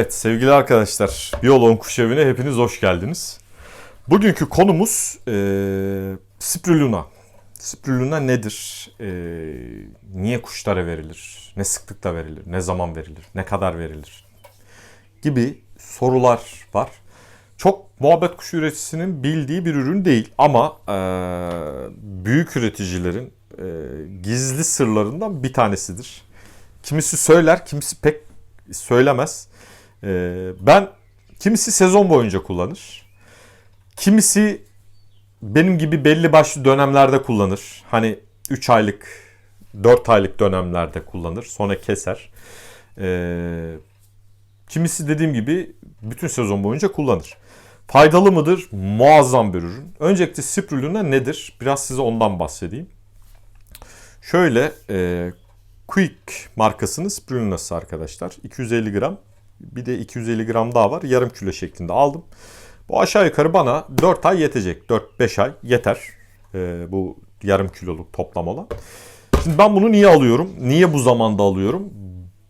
Evet sevgili arkadaşlar, Biyoloğun Kuş Evi'ne hepiniz hoş geldiniz. Bugünkü konumuz e, Spirulina. Spirulina nedir? E, niye kuşlara verilir? Ne sıklıkla verilir? Ne zaman verilir? Ne kadar verilir? Gibi sorular var. Çok muhabbet kuşu üreticisinin bildiği bir ürün değil ama e, büyük üreticilerin e, gizli sırlarından bir tanesidir. Kimisi söyler, kimisi pek söylemez. Ee, ben kimisi sezon boyunca kullanır. Kimisi benim gibi belli başlı dönemlerde kullanır. Hani 3 aylık, 4 aylık dönemlerde kullanır. Sonra keser. Ee, kimisi dediğim gibi bütün sezon boyunca kullanır. Faydalı mıdır? Muazzam bir ürün. Öncelikle Spirulina nedir? Biraz size ondan bahsedeyim. Şöyle e, Quick markasının Spirulina'sı arkadaşlar. 250 gram. Bir de 250 gram daha var. Yarım kilo şeklinde aldım. Bu aşağı yukarı bana 4 ay yetecek. 4-5 ay yeter. Ee, bu yarım kiloluk toplam olan. Şimdi ben bunu niye alıyorum? Niye bu zamanda alıyorum?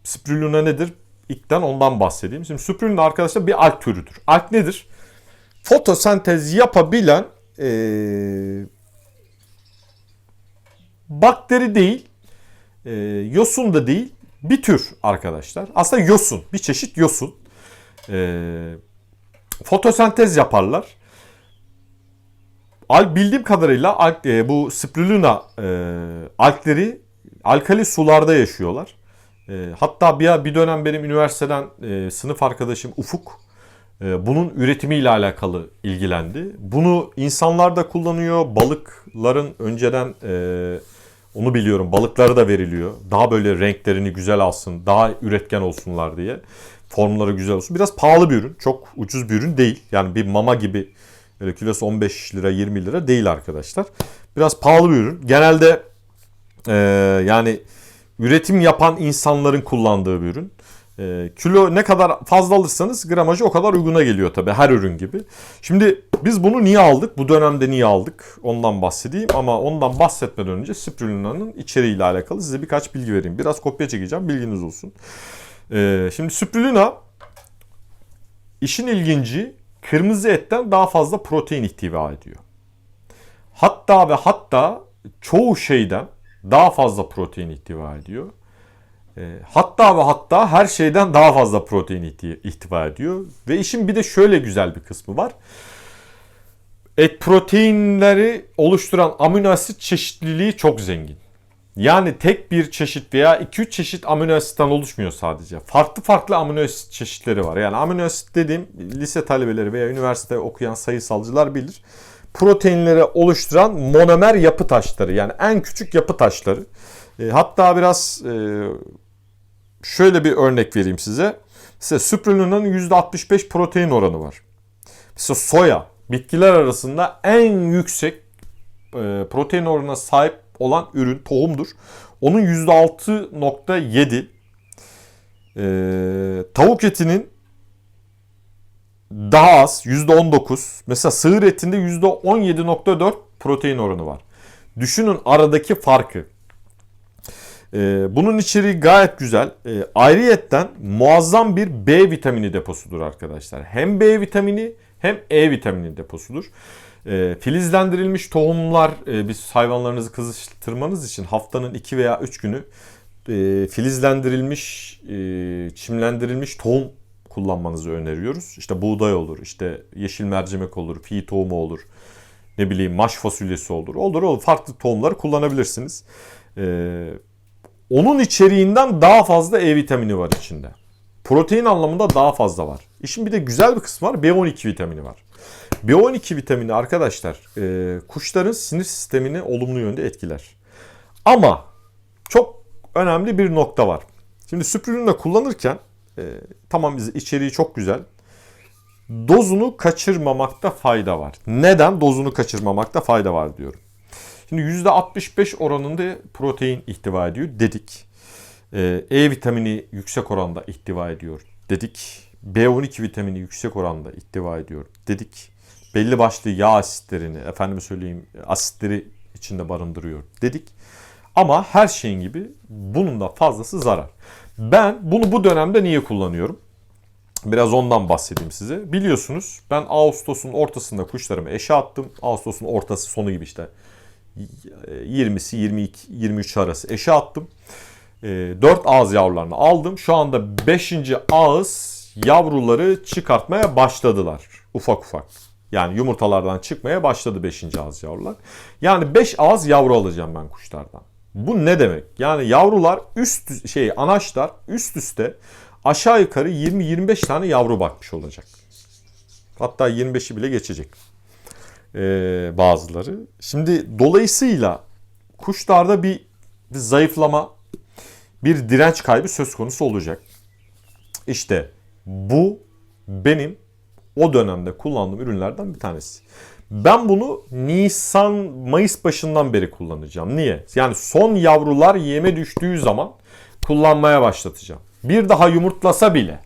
Spirulina nedir? İlkten ondan bahsedeyim. Şimdi spirulina arkadaşlar bir alg türüdür. Alg nedir? Fotosentez yapabilen ee, bakteri değil, e, yosun da değil, bir tür arkadaşlar. Aslında yosun, bir çeşit yosun. E, fotosentez yaparlar. Al, bildiğim kadarıyla al, e, bu spirulina e, algleri alkali sularda yaşıyorlar. E, hatta bir, bir dönem benim üniversiteden e, sınıf arkadaşım Ufuk e, bunun üretimiyle alakalı ilgilendi. Bunu insanlar da kullanıyor. Balıkların önceden e, onu biliyorum. Balıklara da veriliyor. Daha böyle renklerini güzel alsın, daha üretken olsunlar diye. Formları güzel olsun. Biraz pahalı bir ürün. Çok ucuz bir ürün değil. Yani bir mama gibi öyle kilosu 15 lira 20 lira değil arkadaşlar. Biraz pahalı bir ürün. Genelde e, yani üretim yapan insanların kullandığı bir ürün. E, kilo ne kadar fazla alırsanız gramajı o kadar uyguna geliyor tabii her ürün gibi. Şimdi biz bunu niye aldık? Bu dönemde niye aldık? Ondan bahsedeyim ama ondan bahsetmeden önce Spirulina'nın içeriğiyle alakalı size birkaç bilgi vereyim. Biraz kopya çekeceğim bilginiz olsun. E, şimdi Spirulina işin ilginci kırmızı etten daha fazla protein ihtiva ediyor. Hatta ve hatta çoğu şeyden daha fazla protein ihtiva ediyor. E, hatta ve hatta her şeyden daha fazla protein ihtiva ediyor. Ve işin bir de şöyle güzel bir kısmı var. Et proteinleri oluşturan amino asit çeşitliliği çok zengin. Yani tek bir çeşit veya 2-3 çeşit amino asitten oluşmuyor sadece. Farklı farklı amino asit çeşitleri var. Yani amino asit dediğim lise talebeleri veya üniversite okuyan sayısalcılar bilir. Proteinleri oluşturan monomer yapı taşları yani en küçük yapı taşları. E, hatta biraz e, şöyle bir örnek vereyim size. Mesela Supralina'nın %65 protein oranı var. Mesela soya bitkiler arasında en yüksek e, protein oranına sahip olan ürün tohumdur. Onun %6.7 e, tavuk etinin daha az %19 mesela sığır etinde %17.4 protein oranı var. Düşünün aradaki farkı. Ee, bunun içeriği gayet güzel. Ee, ayrıyetten muazzam bir B vitamini deposudur arkadaşlar. Hem B vitamini hem E vitamini deposudur. Ee, filizlendirilmiş tohumlar e, biz hayvanlarınızı kızıştırmanız için haftanın 2 veya 3 günü e, filizlendirilmiş, e, çimlendirilmiş tohum kullanmanızı öneriyoruz. İşte buğday olur, işte yeşil mercimek olur, fi tohumu olur, ne bileyim maş fasulyesi olur. Olur olur farklı tohumları kullanabilirsiniz. Ee, onun içeriğinden daha fazla E vitamini var içinde. Protein anlamında daha fazla var. İşin bir de güzel bir kısmı var. B12 vitamini var. B12 vitamini arkadaşlar e, kuşların sinir sistemini olumlu yönde etkiler. Ama çok önemli bir nokta var. Şimdi süpürünle kullanırken e, tamam içeriği çok güzel. Dozunu kaçırmamakta fayda var. Neden dozunu kaçırmamakta fayda var diyorum. Şimdi %65 oranında protein ihtiva ediyor dedik. Ee, E vitamini yüksek oranda ihtiva ediyor dedik. B12 vitamini yüksek oranda ihtiva ediyor dedik. Belli başlı yağ asitlerini, efendime söyleyeyim asitleri içinde barındırıyor dedik. Ama her şeyin gibi bunun da fazlası zarar. Ben bunu bu dönemde niye kullanıyorum? Biraz ondan bahsedeyim size. Biliyorsunuz ben Ağustos'un ortasında kuşlarımı eşe attım. Ağustos'un ortası sonu gibi işte. 20'si 22 23 arası eşe attım. 4 ağız yavrularını aldım. Şu anda 5. ağız yavruları çıkartmaya başladılar. Ufak ufak. Yani yumurtalardan çıkmaya başladı 5. ağız yavrular. Yani 5 ağız yavru alacağım ben kuşlardan. Bu ne demek? Yani yavrular üst şey anaçlar üst üste aşağı yukarı 20-25 tane yavru bakmış olacak. Hatta 25'i bile geçecek ee, bazıları. Şimdi dolayısıyla kuşlarda bir, bir zayıflama, bir direnç kaybı söz konusu olacak. İşte bu benim o dönemde kullandığım ürünlerden bir tanesi. Ben bunu Nisan Mayıs başından beri kullanacağım. Niye? Yani son yavrular yeme düştüğü zaman kullanmaya başlatacağım. Bir daha yumurtlasa bile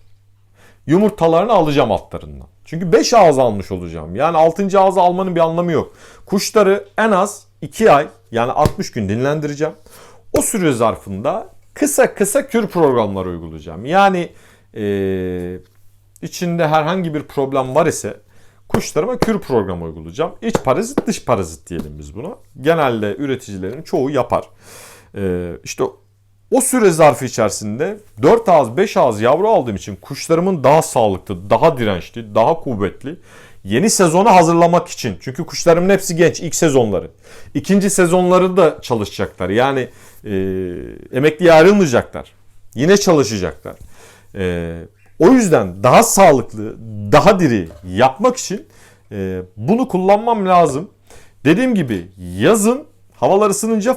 yumurtalarını alacağım altlarından. Çünkü 5 ağız almış olacağım. Yani 6. ağzı almanın bir anlamı yok. Kuşları en az 2 ay yani 60 gün dinlendireceğim. O süre zarfında kısa kısa kür programlar uygulayacağım. Yani ee, içinde herhangi bir problem var ise kuşlarıma kür programı uygulayacağım. İç parazit dış parazit diyelim biz buna. Genelde üreticilerin çoğu yapar. Ee, işte o süre zarfı içerisinde 4 ağız 5 ağız yavru aldığım için kuşlarımın daha sağlıklı, daha dirençli, daha kuvvetli yeni sezona hazırlamak için. Çünkü kuşlarımın hepsi genç ilk sezonları. İkinci sezonları da çalışacaklar. Yani e, emekliye ayrılmayacaklar. Yine çalışacaklar. E, o yüzden daha sağlıklı, daha diri yapmak için e, bunu kullanmam lazım. Dediğim gibi yazın havalar ısınınca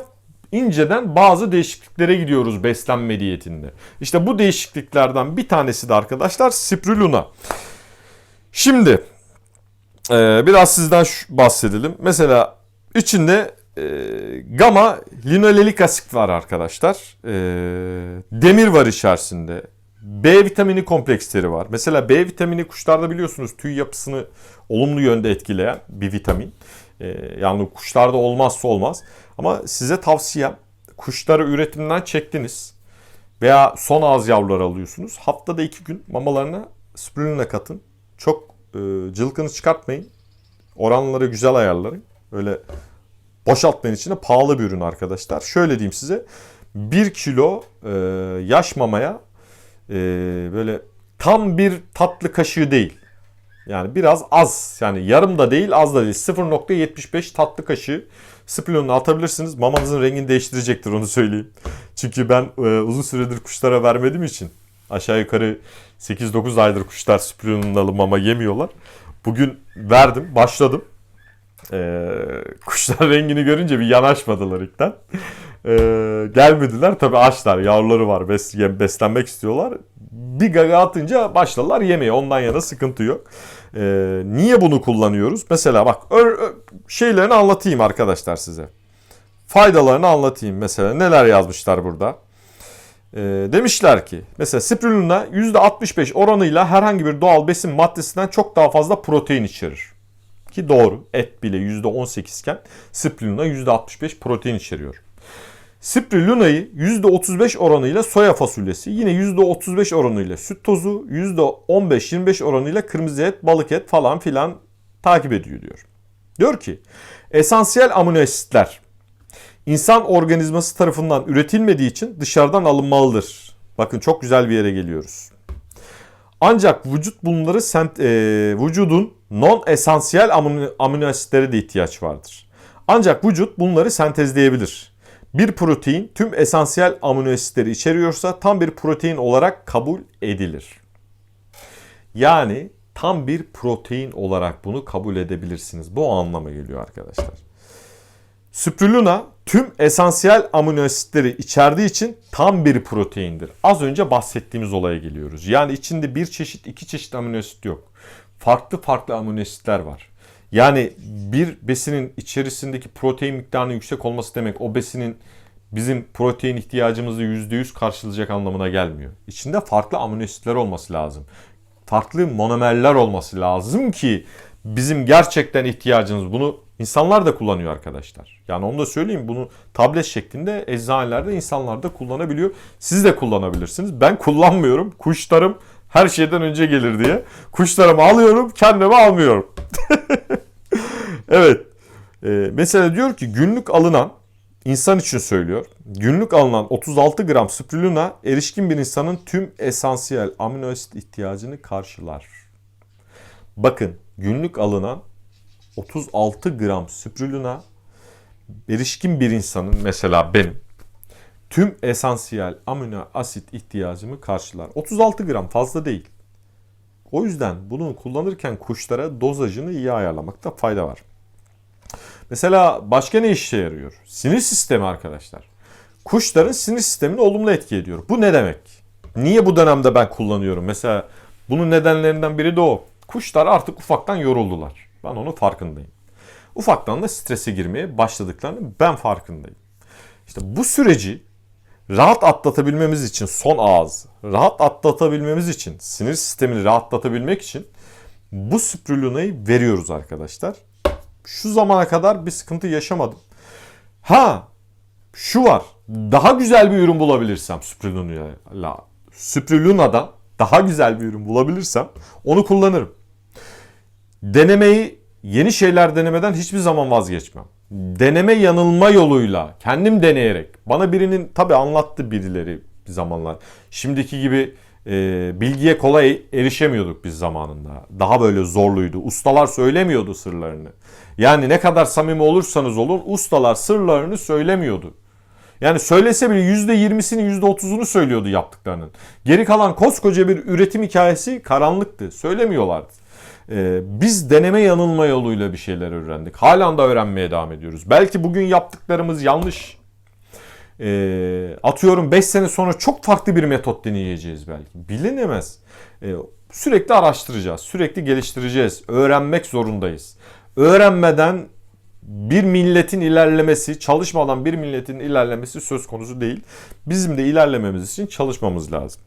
inceden bazı değişikliklere gidiyoruz beslenme diyetinde. İşte bu değişikliklerden bir tanesi de arkadaşlar Spirulina. Şimdi e, biraz sizden bahsedelim. Mesela içinde e, gamma linolelik asit var arkadaşlar. E, demir var içerisinde. B vitamini kompleksleri var. Mesela B vitamini kuşlarda biliyorsunuz tüy yapısını olumlu yönde etkileyen bir vitamin. Yani kuşlarda olmazsa olmaz. Ama size tavsiyem kuşları üretimden çektiniz veya son ağız yavruları alıyorsunuz. Haftada iki gün mamalarına spirulina katın. Çok e, cılkını çıkartmayın. Oranları güzel ayarlayın. Öyle boşaltmayın içine pahalı bir ürün arkadaşlar. Şöyle diyeyim size. 1 kilo e, yaş mamaya e, böyle tam bir tatlı kaşığı değil. Yani biraz az yani yarım da değil az da değil 0.75 tatlı kaşığı spilonunu atabilirsiniz. Mamanızın rengini değiştirecektir onu söyleyeyim. Çünkü ben e, uzun süredir kuşlara vermediğim için aşağı yukarı 8-9 aydır kuşlar spilonundalı mama yemiyorlar. Bugün verdim başladım. E, kuşlar rengini görünce bir yanaşmadılar ilkten. E, gelmediler tabii açlar yavruları var bes, beslenmek istiyorlar. Bir gaga atınca başladılar yemeye ondan yana sıkıntı yok. E, niye bunu kullanıyoruz? Mesela bak şeylerini anlatayım arkadaşlar size. Faydalarını anlatayım mesela neler yazmışlar burada. E, demişler ki mesela spirulina %65 oranıyla herhangi bir doğal besin maddesinden çok daha fazla protein içerir. Ki doğru et bile %18 iken spirulina %65 protein içeriyor. Spiruluna'yı %35 oranıyla soya fasulyesi, yine %35 oranıyla süt tozu, %15-25 oranıyla kırmızı et, balık et falan filan takip ediyor diyor. Diyor ki esansiyel amino asitler insan organizması tarafından üretilmediği için dışarıdan alınmalıdır. Bakın çok güzel bir yere geliyoruz. Ancak vücut bunları sent, e, vücudun non esansiyel amino, amino asitlere de ihtiyaç vardır. Ancak vücut bunları sentezleyebilir. Bir protein tüm esansiyel amino asitleri içeriyorsa tam bir protein olarak kabul edilir. Yani tam bir protein olarak bunu kabul edebilirsiniz. Bu anlama geliyor arkadaşlar. Spirulina tüm esansiyel amino asitleri içerdiği için tam bir proteindir. Az önce bahsettiğimiz olaya geliyoruz. Yani içinde bir çeşit, iki çeşit amino asit yok. Farklı farklı amino asitler var. Yani bir besinin içerisindeki protein miktarının yüksek olması demek o besinin bizim protein ihtiyacımızı %100 karşılayacak anlamına gelmiyor. İçinde farklı amino asitler olması lazım. Farklı monomerler olması lazım ki bizim gerçekten ihtiyacımız bunu insanlar da kullanıyor arkadaşlar. Yani onu da söyleyeyim bunu tablet şeklinde eczanelerde insanlar da kullanabiliyor. Siz de kullanabilirsiniz. Ben kullanmıyorum. Kuşlarım Her şeyden önce gelir diye. Kuşlarımı alıyorum, kendimi almıyorum. evet. Ee, mesela diyor ki günlük alınan insan için söylüyor. Günlük alınan 36 gram spirulina erişkin bir insanın tüm esansiyel amino asit ihtiyacını karşılar. Bakın günlük alınan 36 gram spirulina erişkin bir insanın mesela benim tüm esansiyel amino asit ihtiyacımı karşılar. 36 gram fazla değil. O yüzden bunu kullanırken kuşlara dozajını iyi ayarlamakta fayda var. Mesela başka ne işe yarıyor? Sinir sistemi arkadaşlar. Kuşların sinir sistemini olumlu etki ediyor. Bu ne demek? Niye bu dönemde ben kullanıyorum? Mesela bunun nedenlerinden biri de o. Kuşlar artık ufaktan yoruldular. Ben onun farkındayım. Ufaktan da strese girmeye başladıklarını ben farkındayım. İşte bu süreci rahat atlatabilmemiz için son ağız, rahat atlatabilmemiz için, sinir sistemini rahatlatabilmek için bu spiruluna'yı veriyoruz arkadaşlar. Şu zamana kadar bir sıkıntı yaşamadım. Ha şu var. Daha güzel bir ürün bulabilirsem spiruluna'yla spiruluna'dan daha güzel bir ürün bulabilirsem onu kullanırım. Denemeyi yeni şeyler denemeden hiçbir zaman vazgeçmem. Deneme yanılma yoluyla kendim deneyerek bana birinin tabi anlattı birileri bir zamanlar. Şimdiki gibi e, bilgiye kolay erişemiyorduk biz zamanında. Daha böyle zorluydu. Ustalar söylemiyordu sırlarını. Yani ne kadar samimi olursanız olun ustalar sırlarını söylemiyordu. Yani söylese bile %20'sini %30'unu söylüyordu yaptıklarının. Geri kalan koskoca bir üretim hikayesi karanlıktı. Söylemiyorlardı. Ee, biz deneme yanılma yoluyla bir şeyler öğrendik. Halen de öğrenmeye devam ediyoruz. Belki bugün yaptıklarımız yanlış. Ee, atıyorum 5 sene sonra çok farklı bir metot deneyeceğiz belki. Bilinemez. Ee, sürekli araştıracağız. Sürekli geliştireceğiz. Öğrenmek zorundayız. Öğrenmeden bir milletin ilerlemesi, çalışmadan bir milletin ilerlemesi söz konusu değil. Bizim de ilerlememiz için çalışmamız lazım.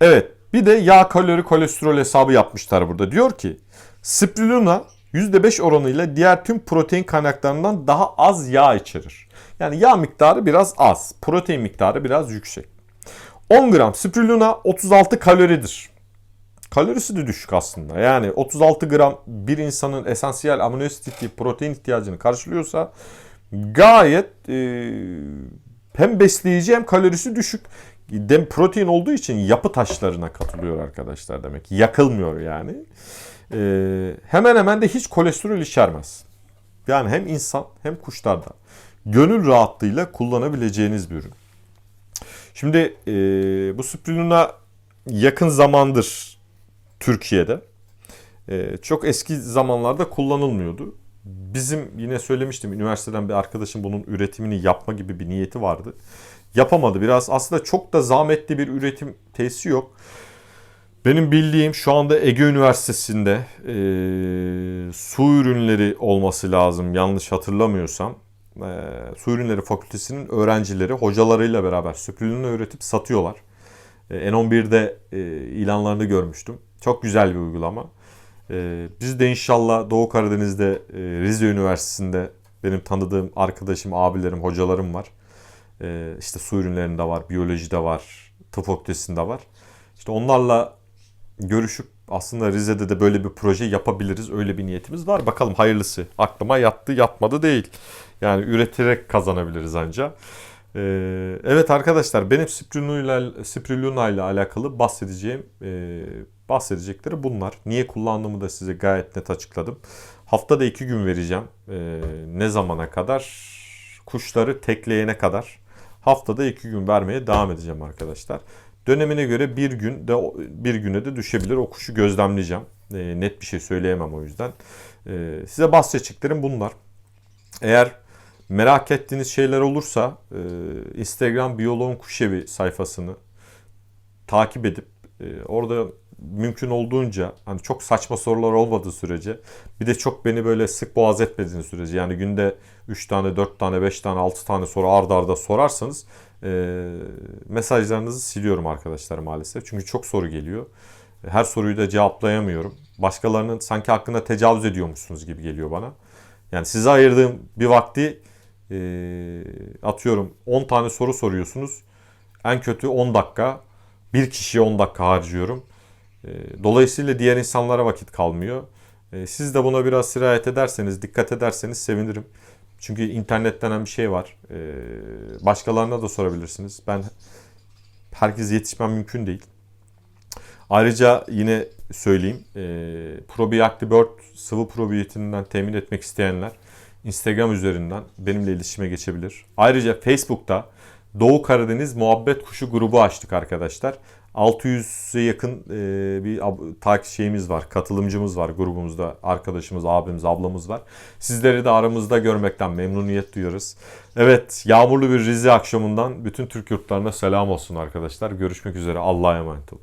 Evet, bir de yağ kalori kolesterol hesabı yapmışlar burada. Diyor ki spirulina %5 oranıyla diğer tüm protein kaynaklarından daha az yağ içerir. Yani yağ miktarı biraz az, protein miktarı biraz yüksek. 10 gram spirulina 36 kaloridir. Kalorisi de düşük aslında. Yani 36 gram bir insanın esansiyel amino asit protein ihtiyacını karşılıyorsa gayet e, hem besleyici hem kalorisi düşük. Dem protein olduğu için yapı taşlarına katılıyor arkadaşlar demek. Yakılmıyor yani. E, hemen hemen de hiç kolesterol içermez. Yani hem insan hem kuşlarda gönül rahatlığıyla kullanabileceğiniz bir ürün. Şimdi e, bu spirulina yakın zamandır Türkiye'de. Ee, çok eski zamanlarda kullanılmıyordu. Bizim yine söylemiştim üniversiteden bir arkadaşım bunun üretimini yapma gibi bir niyeti vardı. Yapamadı. Biraz aslında çok da zahmetli bir üretim tesisi yok. Benim bildiğim şu anda Ege Üniversitesi'nde e, su ürünleri olması lazım yanlış hatırlamıyorsam. E, su ürünleri fakültesinin öğrencileri hocalarıyla beraber süpürülünü üretip satıyorlar. E, N11'de e, ilanlarını görmüştüm. Çok güzel bir uygulama. Ee, biz de inşallah Doğu Karadeniz'de e, Rize Üniversitesi'nde benim tanıdığım arkadaşım, abilerim, hocalarım var. Ee, işte su ürünlerinde var, biyolojide var, tıp fakültesinde var. İşte onlarla görüşüp aslında Rize'de de böyle bir proje yapabiliriz. Öyle bir niyetimiz var. Bakalım hayırlısı. Aklıma yattı, yatmadı değil. Yani üreterek kazanabiliriz ancak. Ee, evet arkadaşlar benim Spirulina, ile alakalı bahsedeceğim e, bahsedecekleri bunlar. Niye kullandığımı da size gayet net açıkladım. Haftada iki gün vereceğim. E, ne zamana kadar? Kuşları tekleyene kadar. Haftada iki gün vermeye devam edeceğim arkadaşlar. Dönemine göre bir gün de bir güne de düşebilir. O kuşu gözlemleyeceğim. E, net bir şey söyleyemem o yüzden. E, size bahsedeceklerim bunlar. Eğer Merak ettiğiniz şeyler olursa e, Instagram Biyoloğun Kuşevi sayfasını takip edip e, orada mümkün olduğunca hani çok saçma sorular olmadığı sürece bir de çok beni böyle sık boğaz etmediğiniz sürece yani günde 3 tane 4 tane 5 tane 6 tane soru ardarda arda sorarsanız e, mesajlarınızı siliyorum arkadaşlar maalesef. Çünkü çok soru geliyor. Her soruyu da cevaplayamıyorum. Başkalarının sanki hakkında tecavüz ediyormuşsunuz gibi geliyor bana. Yani size ayırdığım bir vakti e, atıyorum 10 tane soru soruyorsunuz. En kötü 10 dakika bir kişiye 10 dakika harcıyorum. E, Dolayısıyla diğer insanlara vakit kalmıyor. E, Siz de buna biraz sirayet ederseniz, dikkat ederseniz sevinirim. Çünkü internet denen bir şey var. E, Başkalarına da sorabilirsiniz. Ben herkes yetişmem mümkün değil. Ayrıca yine söyleyeyim. E, Probiotic sıvı probiyotininden temin etmek isteyenler Instagram üzerinden benimle iletişime geçebilir. Ayrıca Facebook'ta Doğu Karadeniz Muhabbet Kuşu grubu açtık arkadaşlar. 600'e yakın e, bir takip şeyimiz var, katılımcımız var grubumuzda. Arkadaşımız, abimiz, ablamız var. Sizleri de aramızda görmekten memnuniyet duyuyoruz. Evet, yağmurlu bir Rize akşamından bütün Türk yurtlarına selam olsun arkadaşlar. Görüşmek üzere. Allah'a emanet olun.